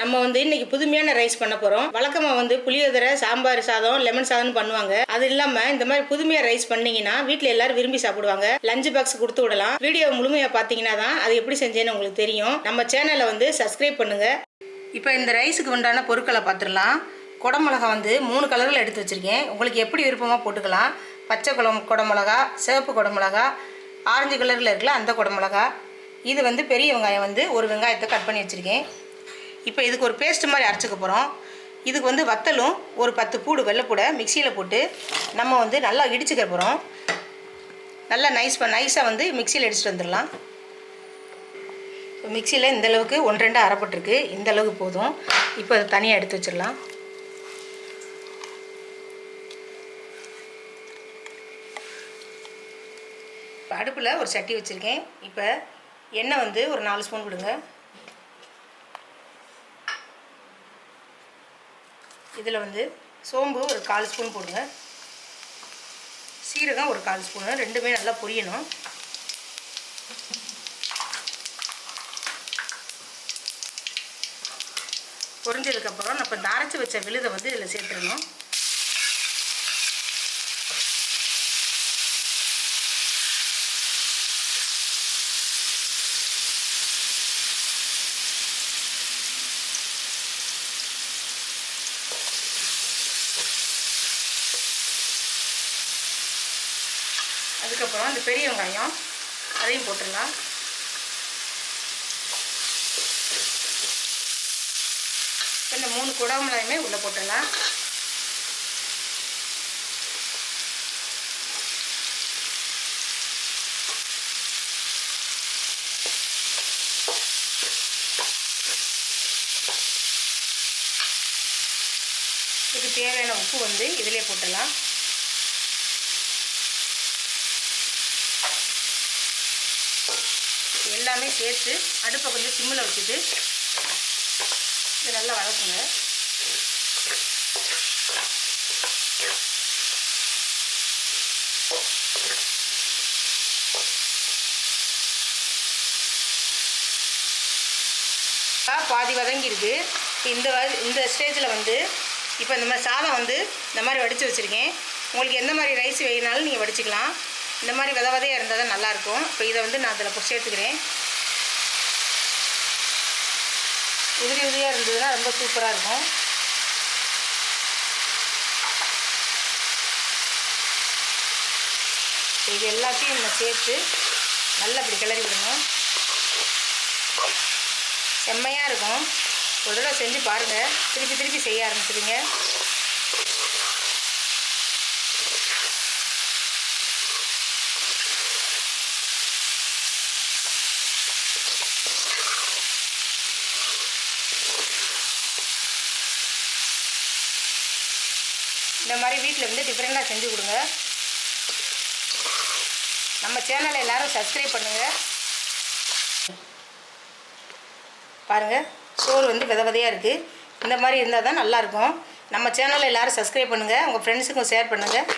நம்ம வந்து இன்னைக்கு புதுமையான ரைஸ் பண்ண போறோம். வழக்கமா வந்து புளியோதரை சாம்பார் சாதம் லெமன் சாதம் பண்ணுவாங்க. அது இல்லாம இந்த மாதிரி புதுமையா ரைஸ் பண்ணீங்கன்னா வீட்டுல எல்லாரும் விரும்பி சாப்பிடுவாங்க. லஞ்ச் பாக்ஸ் கொடுத்து விடலாம். வீடியோ முழுமையா பாத்தீங்கன்னா தான் அது எப்படி செஞ்சேன்னு உங்களுக்கு தெரியும். நம்ம சேனலை வந்து சப்ஸ்கிரைப் பண்ணுங்க. இப்போ இந்த ரைஸுக்கு உண்டான பொருட்களை பார்த்துடலாம். குடமிளகா வந்து மூணு கலரில் எடுத்து வச்சுருக்கேன். உங்களுக்கு எப்படி விருப்பமாக போட்டுக்கலாம். பச்சை குளம் குடமிளகா சிவப்பு குடமிளகா ஆரஞ்சு கலரில் இருக்குல்ல அந்த குடமிளகா. இது வந்து பெரிய வெங்காயம் வந்து ஒரு வெங்காயத்தை கட் பண்ணி வச்சுருக்கேன். இப்போ இதுக்கு ஒரு பேஸ்ட் மாதிரி அரைச்சிக்க போகிறோம் இதுக்கு வந்து வத்தலும் ஒரு பத்து பூடு வெள்ளைப்பூடை மிக்சியில் போட்டு நம்ம வந்து நல்லா இடிச்சுக்க போகிறோம் நல்லா நைஸ் ப நைஸாக வந்து மிக்சியில் இடிச்சிட்டு வந்துடலாம். இப்போ மிக்சியில் இந்த அளவுக்கு ஒன்று ரெண்டு அரைப்பட்டிருக்கு. இந்த அளவுக்கு போதும். இப்போ அதை தனியாக எடுத்து வச்சிடலாம். இப்போ அடுப்பில் ஒரு சட்டி வச்சுருக்கேன். இப்போ எண்ணெய் வந்து ஒரு நாலு ஸ்பூன் கொடுங்க இதில் வந்து சோம்பு ஒரு கால் ஸ்பூன் போடுங்க. சீரகம் ஒரு கால் ஸ்பூனு. ரெண்டுமே நல்லா பொரியணும். பொரிஞ்சதுக்கப்புறம் நம்ம இந்த அரைச்சி வச்ச விழுதை வந்து இதில் சேர்த்துடணும். அதுக்கப்புறம் இந்த பெரிய வெங்காயம் அதையும் போட்டுடலாம். இப்ப இந்த மூணு குடமிளாயுமே உள்ளே போட்டுடலாம். இதுக்கு தேவையான உப்பு வந்து இதிலே போட்டுடலாம். எல்லாமே சேர்த்து அடுப்பை கொஞ்சம் சிம்மில் வச்சுட்டு இது நல்லா வதக்குங்க. பாதி வதங்கியிருக்கு இந்த இந்த ஸ்டேஜில் வந்து இப்போ இந்த மாதிரி சாதம் வந்து இந்த மாதிரி வடித்து வச்சுருக்கேன். உங்களுக்கு எந்த மாதிரி ரைஸ் வேணாலும் நீங்கள் வடிச்சுக்கலாம். இந்த மாதிரி வித விதையாக இருந்தால் தான் நல்லாயிருக்கும். இப்போ இதை வந்து நான் அதில் சேர்த்துக்கிறேன் உதிரி உதிரியாக இருந்ததுன்னா ரொம்ப சூப்பராக இருக்கும். இது எல்லாத்தையும் நம்ம சேர்த்து நல்லா இப்படி கிளறி விடணும். செம்மையாக இருக்கும். ஒரு தடவை செஞ்சு பாருங்கள் திருப்பி திருப்பி செய்ய ஆரம்பிச்சிடுங்க இந்த மாதிரி வீட்டில் வந்து டிஃப்ரெண்ட்டாக செஞ்சு கொடுங்க. நம்ம சேனலை எல்லோரும் சப்ஸ்கிரைப் பண்ணுங்கள் பாருங்கள் சோறு வந்து வித விதையாக இருக்குது இந்த மாதிரி இருந்தால் தான் நல்லாயிருக்கும் நம்ம சேனலை எல்லோரும் சப்ஸ்கிரைப் பண்ணுங்கள் உங்கள் ஃப்ரெண்ட்ஸுக்கும் ஷேர் பண்ணுங்கள்